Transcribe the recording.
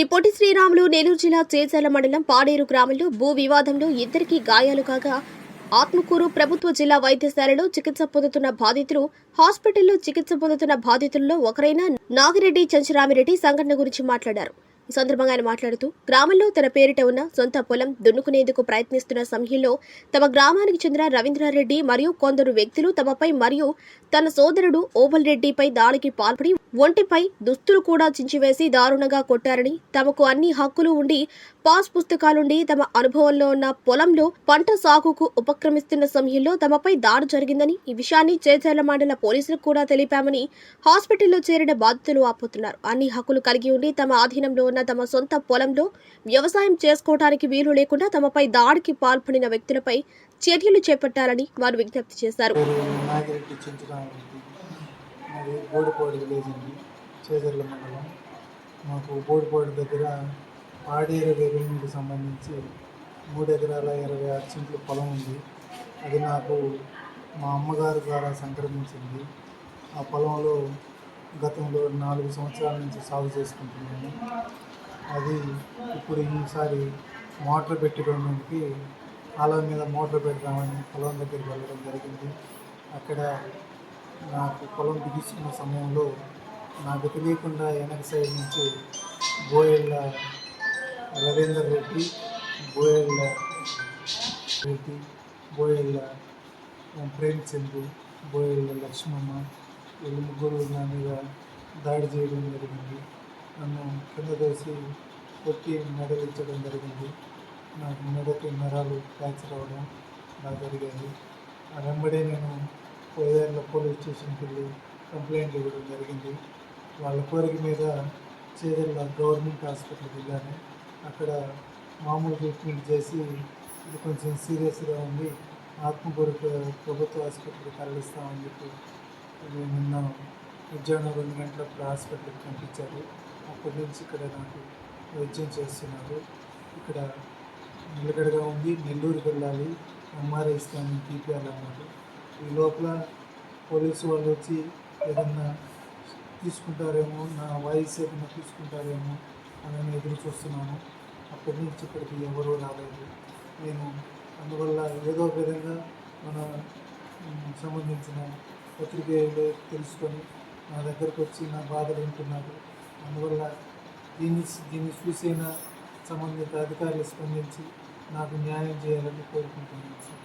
శ్రీ పొట్టి శ్రీరాములు నెల్లూరు జిల్లా చేజాల మండలం పాడేరు గ్రామంలో భూ వివాదంలో ఇద్దరికి గాయాలు కాగా ఆత్మకూరు ప్రభుత్వ జిల్లా వైద్యశాలలో చికిత్స పొందుతున్న బాధితులు హాస్పిటల్లో చికిత్స పొందుతున్న బాధితుల్లో ఒకరైన నాగిరెడ్డి చంచరామిరెడ్డి సంఘటన గురించి మాట్లాడారు. ఈ సందర్భంగా ఆయన మాట్లాడుతూ గ్రామంలో తన పేరిట ఉన్న సొంత పొలం దున్నుకునేందుకు ప్రయత్నిస్తున్న సమయంలో తమ గ్రామానికి చెందిన రవీంద్రారెడ్డి మరియు కొందరు వ్యక్తులు తమపై మరియు తన సోదరుడు ఓబల్ రెడ్డిపై దాడికి పాల్పడి ఒంటిపై దుస్తులు కూడా చించివేసి దారుణంగా కొట్టారని తమకు అన్ని హక్కులు ఉండి పాస్ పుస్తకాలుండి తమ అనుభవంలో ఉన్న పొలంలో పంట సాగుకు ఉపక్రమిస్తున్న సమయంలో తమపై దాడి జరిగిందని ఈ విషయాన్ని చేజర్ల మండల పోలీసులకు కూడా తెలిపామని హాస్పిటల్లో చేరిన బాధితులు ఆపుతున్నారు. అన్ని హక్కులు కలిగి ఉండి తమ ఆధీనంలో ఉన్న తమ సొంత పొలంలో వ్యవసాయం చేసుకోవడానికి వీలు లేకుండా తమపై దాడికి పాల్పడిన వ్యక్తులపై చర్యలు చేపట్టాలని వారు విజ్ఞప్తి చేశారు. మాకు బోడిపాడు దగ్గర పాడేరు రెవెన్యూకి సంబంధించి మూడు ఎకరాల ఇరవై ఆరు సెంట్ల పొలం ఉంది. అది నాకు మా అమ్మగారి ద్వారా సంక్రమించింది. ఆ పొలంలో గతంలో నాలుగు సంవత్సరాల నుంచి సాగు చేసుకుంటున్నాను. అది ఇప్పుడు ఈసారి మోటార్ పెట్టుకోవడానికి కాలం మీద మోటార్ పెడదామని పొలం దగ్గరికి వెళ్ళడం జరిగింది. అక్కడ నాకు పొలం బిగించుకున్న సమయంలో నాకు తెలియకుండా వెనక సైడ్ నుంచి బోయళ్ళ రవీందర్ రెడ్డి బోయళ్ళ రెడ్డి బోయళ్ళ ప్రేమచంద్రు బోయళ్ళ లక్ష్మమ్మ వీళ్ళు ముగ్గురు నా మీద దాడి చేయడం జరిగింది. నన్ను కింద దోసి కొట్టి మెడలించడం జరిగింది. నాకు మెడకి నరాలు ఫ్రాక్చర్ అవ్వడం నాకు జరిగింది. ఆ వెంబడే నేను పోయేళ్ళ పోలీస్ స్టేషన్కి వెళ్ళి కంప్లైంట్ ఇవ్వడం జరిగింది. వాళ్ళ కోరిక మీద చేదర్ల గవర్నమెంట్ హాస్పిటల్కి వెళ్ళాను. అక్కడ మామూలు ట్రీట్మెంట్ చేసి ఇది కొంచెం సీరియస్గా ఉంది ఆత్మకూరు ప్రభుత్వ హాస్పిటల్కి తరలిస్తామని చెప్పి నిన్న మధ్యాహ్నం రెండు గంటలప్పుడు హాస్పిటల్కి పంపించారు. అప్పటి నుంచి ఇక్కడ నాకు వైద్యం చేస్తున్నారు. ఇక్కడ నిలకడగా ఉంది. నెల్లూరుకి వెళ్ళాలి. ఎంఆర్ఐ స్కానింగ్ తీపియాలన్నారు ఈ లోపల పోలీసు వాళ్ళు వచ్చి ఏదన్నా తీసుకుంటారేమో నా వాయిస్ ఏదైనా తీసుకుంటారేమో అని నేను ఎదురు చూస్తున్నాను. అప్పటి నుంచి ఇక్కడికి ఎవరూ రాలేదు. నేను అందువల్ల ఏదో ఒక విధంగా మన సంబంధించిన పత్రికలు తెలుసుకొని నా దగ్గరకు వచ్చి నా బాధలు వింటున్నారు. అందువల్ల దీన్ని దీన్ని చూసైనా సంబంధిత అధికారులు స్పందించి నాకు న్యాయం చేయాలని కోరుకుంటున్నాను సార్.